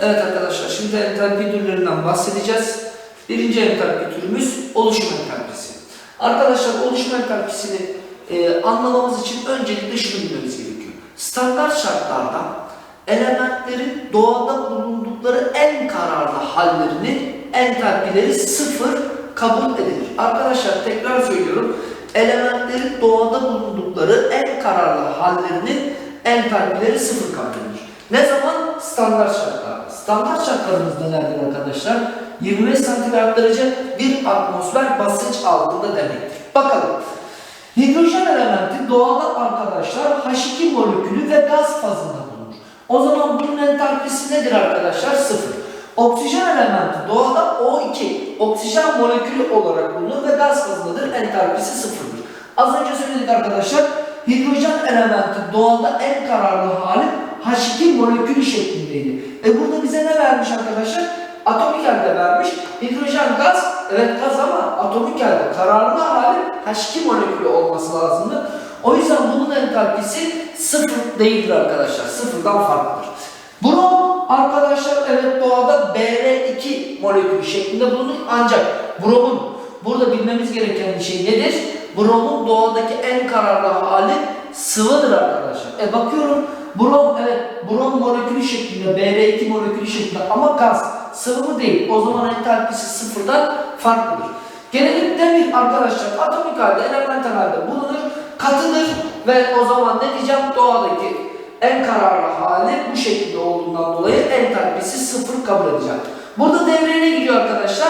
Evet arkadaşlar şimdi entalpi türlerinden bahsedeceğiz. Birinci entalpi türümüz oluşum entalpisi. Arkadaşlar oluşum entalpisini e, anlamamız için öncelikle şunu bilmemiz gerekiyor. Standart şartlarda elementlerin doğada bulundukları en kararlı hallerini entalpileri sıfır kabul edilir. Arkadaşlar tekrar söylüyorum. Elementlerin doğada bulundukları en kararlı hallerinin entalpileri sıfır kabul edilir. Ne zaman? Standart şartlarda. Standart şartlarımız nelerdir arkadaşlar? 25 santigrat derece bir atmosfer basınç altında demektir. Bakalım. Hidrojen elementi doğada arkadaşlar H2 molekülü ve gaz fazında bulunur. O zaman bunun entalpisi nedir arkadaşlar? Sıfır. Oksijen elementi doğada O2 oksijen molekülü olarak bulunur ve gaz fazındadır. Entalpisi sıfırdır. Az önce söyledik arkadaşlar. Hidrojen elementi doğada en kararlı hali H2 molekülü şeklindeydi. E burada bize ne vermiş arkadaşlar? Atomik halde vermiş. Hidrojen gaz, evet gaz ama atomik halde. Kararlı hali H2 molekülü olması lazımdı. O yüzden bunun entalpisi sıfır değildir arkadaşlar. Sıfırdan farklıdır. Brom arkadaşlar evet doğada Br2 molekülü şeklinde bulunur ancak bromun burada bilmemiz gereken şey nedir? Bromun doğadaki en kararlı hali sıvıdır arkadaşlar. E bakıyorum brom evet brom molekülü şeklinde Br2 molekülü şeklinde ama gaz sıvı değil. O zaman entalpisi sıfırdan farklıdır. Gelelim demir arkadaşlar atomik halde elemental halde bulunur katıdır ve o zaman ne diyeceğim doğadaki en kararlı hali bu şekilde olduğundan dolayı entalpisi sıfır kabul edeceğim. Burada devreye ne giriyor arkadaşlar?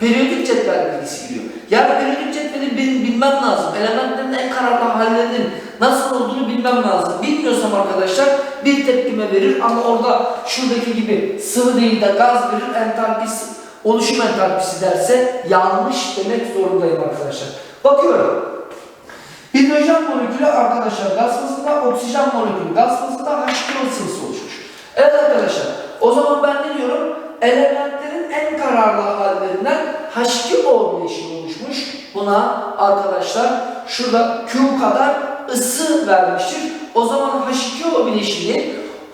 Periyodik cetvel bilgisi giriyor. Yani periyodik cetveli bil- bilmem lazım. Elementlerin en kararlı hallerinin nasıl olduğunu bilmem lazım. Bilmiyorsam arkadaşlar bir tepkime verir ama orada şuradaki gibi sıvı değil de gaz verir entalpisi, oluşum entalpisi derse yanlış demek zorundayım arkadaşlar. Bakıyorum. Hidrojen molekülü arkadaşlar gaz fazında, oksijen molekülü gaz fazında H2O sıvısı oluşmuş. Evet arkadaşlar, o zaman ben ne diyorum? Elementlerin en kararlı hallerinden H2O bileşimi oluşmuş. Buna arkadaşlar şurada Q kadar ısı vermiştir. O zaman H2O bileşimi,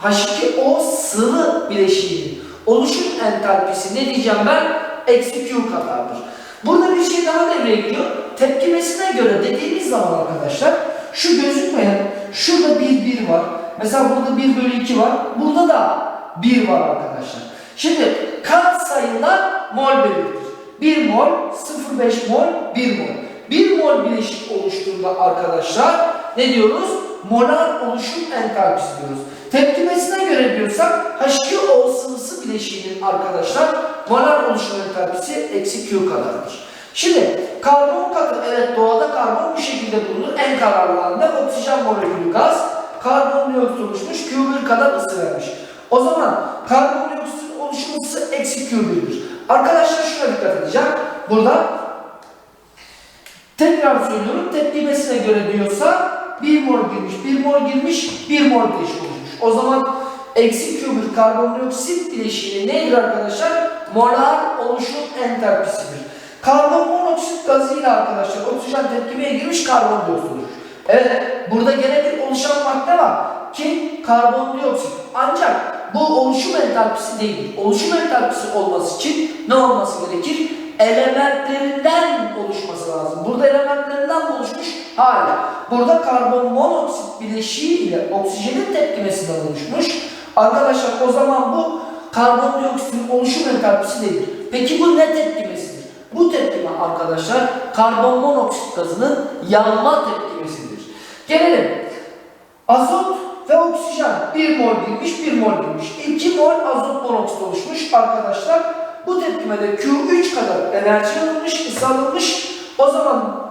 H2O sıvı bileşiğinin oluşum entalpisi ne diyeceğim ben? Eksi Q kadardır. Burada bir şey daha devreye giriyor. Tepkimesine göre dediğimiz zaman arkadaşlar şu gözükmeyen şurada bir bir var. Mesela burada 1 bölü 2 var. Burada da 1 var arkadaşlar. Şimdi kat sayılar mol belirtir. 1 mol, 0,5 mol, 1 mol. 1 mol bileşik oluştuğunda arkadaşlar ne diyoruz? Molar oluşum entalpisi diyoruz. Tepkimesine göre diyorsak H2O sıvısı bileşiğinin arkadaşlar molar oluşum entalpisi eksi Q kadardır. Şimdi karbon katı evet doğada karbon bu şekilde bulunur. En kararlı halde oksijen molekülü gaz karbondioksit oluşmuş Q1 kadar ısı vermiş. O zaman karbondioksitin oluşum ısısı eksi Q1'dir. Arkadaşlar şuna dikkat edeceğim. Burada tekrar söylüyorum tepkimesine göre diyorsa 1 mol girmiş, 1 mol girmiş, 1 mol bileşik oluşmuş. O zaman eksi Q1 karbondioksit bileşiği nedir arkadaşlar? Molar oluşum entalpisidir. Karbon monoksit gazıyla arkadaşlar oksijen tepkimeye girmiş karbondioksit oluşmuş. Evet burada gene bir oluşan madde var ki karbondioksit. Ancak bu oluşum entalpisi değil. Oluşum entalpisi olması için ne olması gerekir? Elementlerinden oluşması lazım. Burada elementlerinden oluşmuş? Hayır. Burada karbon monoksit bileşiği ile oksijenin tepkimesinden oluşmuş. Arkadaşlar o zaman bu karbondioksitin oluşum entalpisi değildir. Peki bu ne tepkimesidir? Bu tepkime arkadaşlar karbon monoksit gazının yanma tepkimesidir. Gelelim. Azot ve oksijen 1 mol girmiş, 1 mol girmiş. 2 mol azot monoksit oluşmuş arkadaşlar. Bu tepkimede Q3 kadar enerji alınmış, ısı alınmış. O zaman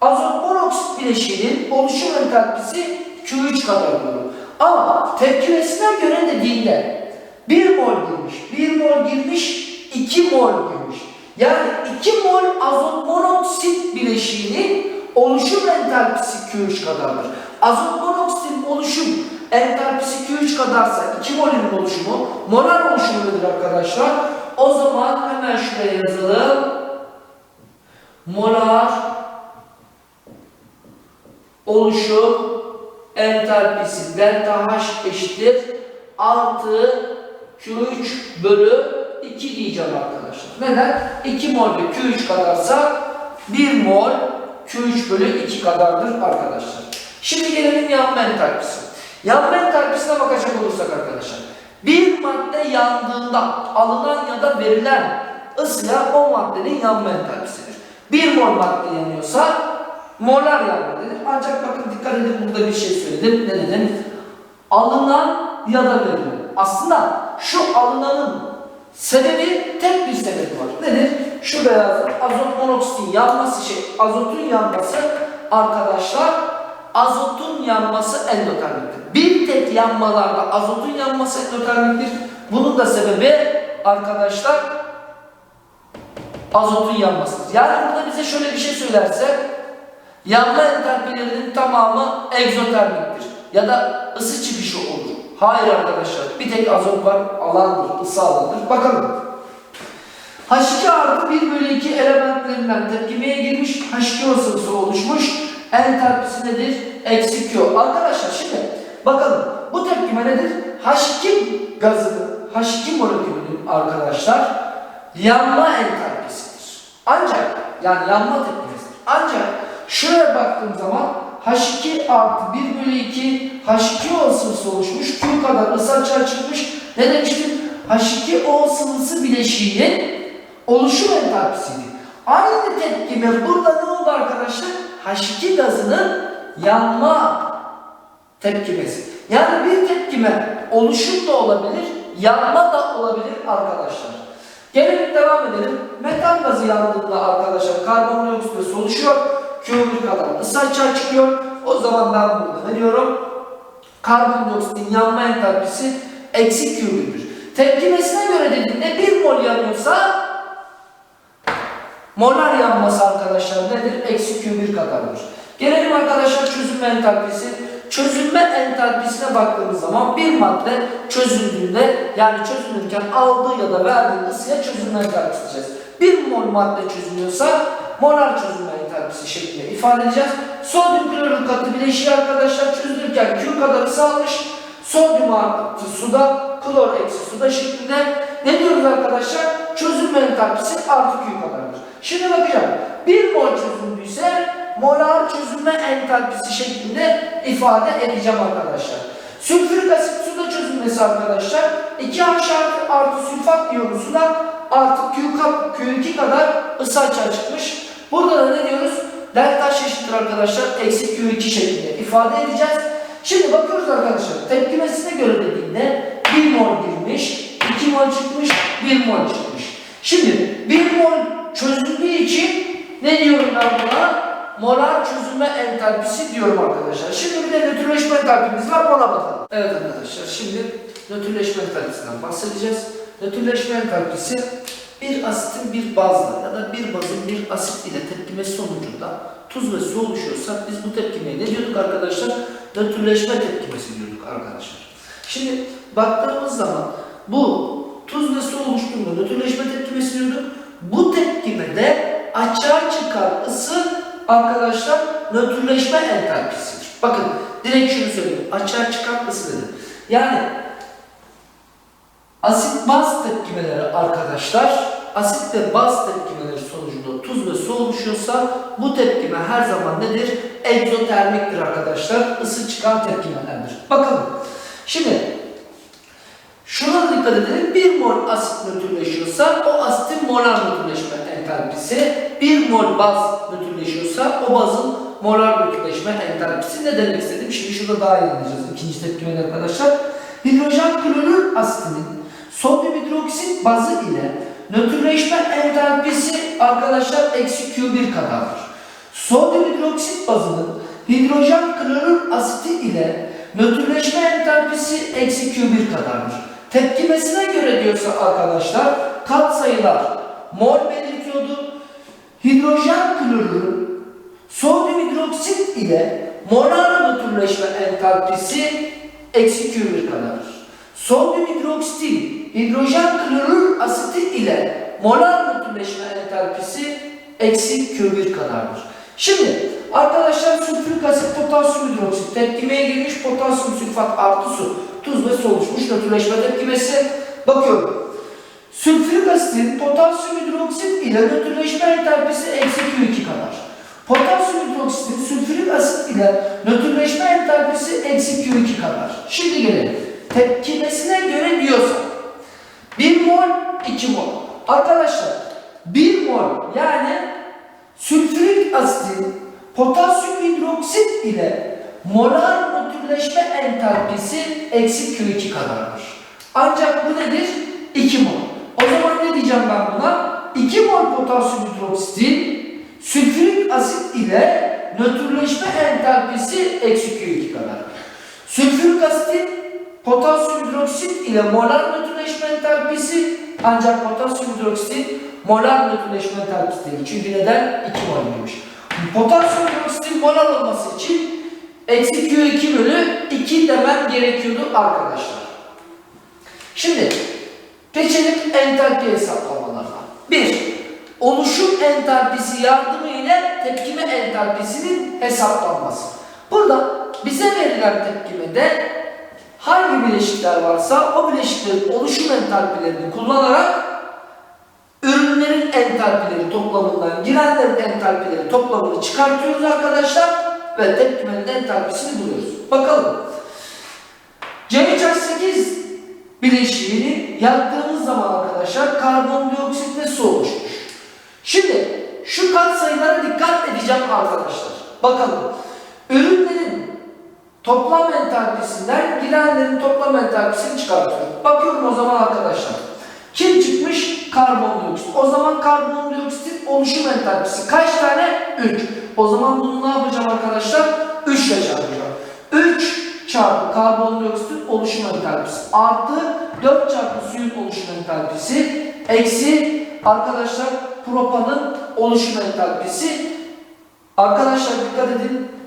azot monoksit bileşiğinin oluşum entalpisi Q3 kadar olur. Ama tepkimesine göre dediğinde 1 mol girmiş, 1 mol girmiş, 2 mol girmiş. Yani 2 mol azot monoksit bileşiğinin oluşum entalpisi Q3 kadardır. Azot monoksitin oluşum entalpisi Q3 kadarsa 2 molün oluşumu molar oluşumu nedir arkadaşlar? O zaman hemen şuraya yazalım. Molar oluşum entalpisi delta H eşittir artı Q3 bölü 2 diyeceğim arkadaşlar. Neden? 2 mol ve Q3 kadarsa 1 mol Q3 bölü 2 kadardır arkadaşlar. Şimdi gelelim yanma entalpisi. Yanma entalpisine bakacak olursak arkadaşlar. Bir madde yandığında alınan ya da verilen ısıya o maddenin yanma entalpisidir. Bir mol madde yanıyorsa molar yanma denir. Ancak bakın dikkat edin burada bir şey söyledim. Ne dedim? Alınan ya da verilen. Aslında şu alınanın sebebi tek bir sebebi var. Nedir? Şurada yazdım. Azot monoksitin yanması şey, azotun yanması arkadaşlar azotun yanması endotermiktir. Bir tek yanmalarda azotun yanması endotermiktir. Bunun da sebebi arkadaşlar azotun yanmasıdır. Yani burada bize şöyle bir şey söylerse yanma entalpilerinin tamamı egzotermiktir. Ya da ısı çıkışı olur. Hayır arkadaşlar. Bir tek azot var. Alandır. ısı alandır. Bakalım. H2 artı 1 bölü 2 elementlerinden tepkimeye girmiş. H2O sıvısı oluşmuş. Entalpisi nedir? Eksi Q. Arkadaşlar şimdi bakalım. Bu tepkime nedir? H2 gazının, H2 molekülünün arkadaşlar yanma entalpisidir. Ancak yani yanma tepkimesidir. Ancak şuraya baktığım zaman H2 artı 1 bölü 2 H2O sıvısı oluşmuş. Q kadar ısı açığa çıkmış. Ne demiştim? H2O sıvısı bileşiğinin oluşum entalpisiydi. Aynı tepkime burada ne oldu arkadaşlar? H2 gazının yanma tepkimesi. Yani bir tepkime oluşum da olabilir, yanma da olabilir arkadaşlar. Gelelim devam edelim. Metan gazı yandığında arkadaşlar karbondioksit oluşuyor. Kömür kadar ısı açığa çıkıyor. O zaman ben burada ne diyorum? Karbondioksitin yanma entalpisi eksi Q'dur. Tepkimesine göre dediğimde 1 mol yanıyorsa molar yanması arkadaşlar nedir? Eksi Q1 kadardır. Gelelim arkadaşlar çözünme entalpisi. Çözünme entalpisine baktığımız zaman bir madde çözüldüğünde yani çözünürken aldığı ya da verdiği ısıya çözünme entalpisi diyeceğiz. Bir mol madde çözünüyorsa molar çözünme entalpisi şeklinde ifade edeceğiz. Sodyum klorür katı bileşiği arkadaşlar çözünürken Q kadar ısı almış. Sodyum artı suda, klor eksi suda şeklinde ne diyoruz arkadaşlar? Çözünme entalpisi artı Q kadardır. Şimdi bakacağım. Bir mol çözündüyse molar çözünme entalpisi şeklinde ifade edeceğim arkadaşlar. Sülfürik asit suda çözülmesi arkadaşlar 2H artı, artı sülfat iyonu suda artı Q, Q2 kadar ısı açığa çıkmış. Burada da ne diyoruz? Delta eşittir arkadaşlar eksi Q2 şeklinde ifade edeceğiz. Şimdi bakıyoruz arkadaşlar tepkimesine göre dediğinde 1 mol girmiş, 2 mol çıkmış, 1 mol çıkmış. Şimdi 1 mol çözüldüğü için ne diyorum ben buna? Molar çözülme entalpisi diyorum arkadaşlar. Şimdi bir de nötrleşme entalpimiz var ona bakalım. Evet arkadaşlar şimdi nötrleşme entalpisinden bahsedeceğiz. Nötrleşme entalpisi bir asitin bir bazla ya da bir bazın bir asit ile tepkimesi sonucunda tuz ve su oluşuyorsa biz bu tepkimeye ne diyorduk arkadaşlar? Nötrleşme tepkimesi diyorduk arkadaşlar. Şimdi baktığımız zaman bu tuz ve su oluştuğunda nötrleşme tepkimesi diyorduk. Bu tepkimede açığa çıkan ısı arkadaşlar nötrleşme entalpisidir. Bakın direkt şunu söyleyeyim. Açığa çıkan ısı dedim. Yani asit baz tepkimeleri arkadaşlar asit ve baz tepkimeleri sonucunda tuz ve su oluşuyorsa bu tepkime her zaman nedir? Egzotermiktir arkadaşlar. Isı çıkan tepkimelerdir. Bakalım. Şimdi Şuna da dikkat edelim. Bir mol asit nötrleşiyorsa o asitin molar nötrleşme entalpisi, bir mol baz nötrleşiyorsa o bazın molar nötrleşme entalpisi. Ne demek istedim? Şimdi şurada daha iyi anlayacağız. İkinci tepkimeler arkadaşlar. Hidrojen klorür asitinin sodyum hidroksit bazı ile nötrleşme entalpisi arkadaşlar eksi Q1 kadardır. Sodyum hidroksit bazının hidrojen klorür asiti ile nötrleşme entalpisi eksi Q1 kadardır. Tepkimesine göre diyorsa arkadaşlar katsayılar mol belirtiyordu. Hidrojen klorürü sodyum hidroksit ile molar nötrleşme entalpisi eksi Q1 kadardır. Sodyum hidroksitin hidrojen klorür asiti ile molar nötrleşme entalpisi eksi Q1 kadardır. Şimdi arkadaşlar sülfürik asit potasyum hidroksit tepkimeye girmiş potasyum sülfat artı su tuz ve su oluşmuş nötrleşme tepkimesi Bakıyorum. Sülfürik asitin potasyum hidroksit ile nötrleşme entalpisi eksi Q2 kadar. Potasyum hidroksitin sülfürik asit ile nötrleşme entalpisi eksi Q2 kadar. Şimdi gelelim. Tepkimesine göre diyorsa 1 mol 2 mol. Arkadaşlar 1 mol yani sülfürik asitin potasyum hidroksit ile molar nötrleşme entalpisi eksi Q2 kadardır. Ancak bu nedir? 2 mol. O zaman ne diyeceğim ben buna? 2 mol potasyum hidroksitin sülfürik asit ile nötrleşme entalpisi eksi Q2 kadar. Sülfürik asitin potasyum hidroksit ile molar nötrleşme entalpisi ancak potasyum hidroksitin molar nötrleşme entalpisi değil. Çünkü neden? 2 mol'ymiş. Potasyum hidroksitin molar olması için eksi Q2 bölü 2 demem gerekiyordu arkadaşlar. Şimdi geçelim entalpi hesaplamalarına. 1. Oluşum entalpisi yardımıyla tepkime entalpisinin hesaplanması. Burada bize verilen tepkimede hangi bileşikler varsa o bileşiklerin oluşum entalpilerini kullanarak ürünlerin entalpileri toplamından girenlerin entalpileri toplamını çıkartıyoruz arkadaşlar ve tepkimenin entalpisini buluyoruz. Bakalım. CH8 bileşiğini yaktığımız zaman arkadaşlar karbondioksit ve su oluşmuş. Şimdi şu katsayılara dikkat edeceğim arkadaşlar. Bakalım. Ürünlerin toplam entalpisinden girenlerin toplam entalpisini çıkartıyorum. Bakıyorum o zaman arkadaşlar. Kim çıkmış? Karbondioksit. O zaman karbondioksitin oluşum entalpisi kaç tane? 3. O zaman bunu ne yapacağım arkadaşlar? 3 ile çarpacağım. 3 çarpı karbondioksitin oluşum entalpisi artı 4 çarpı suyun oluşum entalpisi eksi arkadaşlar propanın oluşum entalpisi arkadaşlar dikkat edin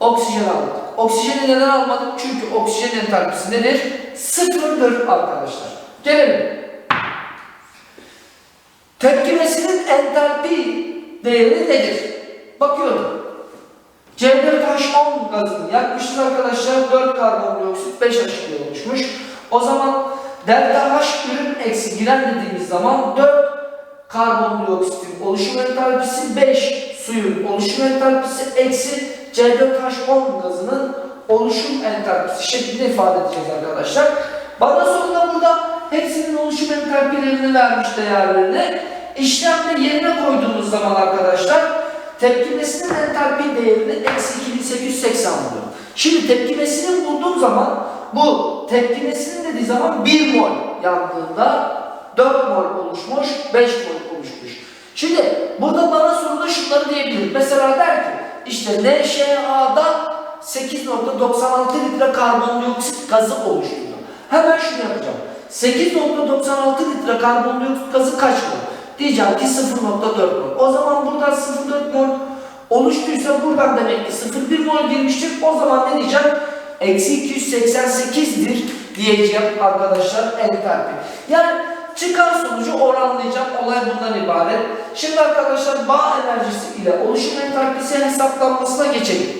oksijen aldık. Oksijeni neden almadık? Çünkü oksijen entalpisi nedir? Sıfırdır arkadaşlar. Gelelim. Tepkimesinin entalpi değeri nedir? Bakıyorum. C4H10 gazını yakmışız arkadaşlar. 4 karbondioksit 5 H2 oluşmuş. O zaman delta H ürün eksi giren dediğimiz zaman 4 karbondioksitin oluşum entalpisi 5 suyun oluşum entalpisi eksi C4H10 gazının oluşum entalpisi şeklinde ifade edeceğiz arkadaşlar. Bana sonunda burada hepsinin oluşum entalpilerini vermiş değerlerini. İşlemde yerine koyduğumuz zaman arkadaşlar tepkimesinin entalpi değerini eksi 2880 buluyor. Şimdi tepkimesini bulduğum zaman bu tepkimesinin dediği zaman 1 mol yandığında 4 mol oluşmuş, 5 mol oluşmuş. Şimdi burada bana soruda şunları diyebilir. Mesela der ki işte NŞA'da 8.96 litre karbondioksit gazı oluşturuyor. Hemen şunu yapacağım. 8.96 litre karbondioksit gazı kaç mol? Diyeceğim ki 0.4 mol. O zaman buradan 0.4 mol oluştuysa buradan demek ki 0.1 mol girmiştir. O zaman ne diyeceğim? Eksi 288'dir diyeceğim arkadaşlar entalpi. Yani çıkan sonucu oranlayacağım. Olay bundan ibaret. Şimdi arkadaşlar bağ enerjisi ile oluşum entalpisi hesaplanmasına geçelim.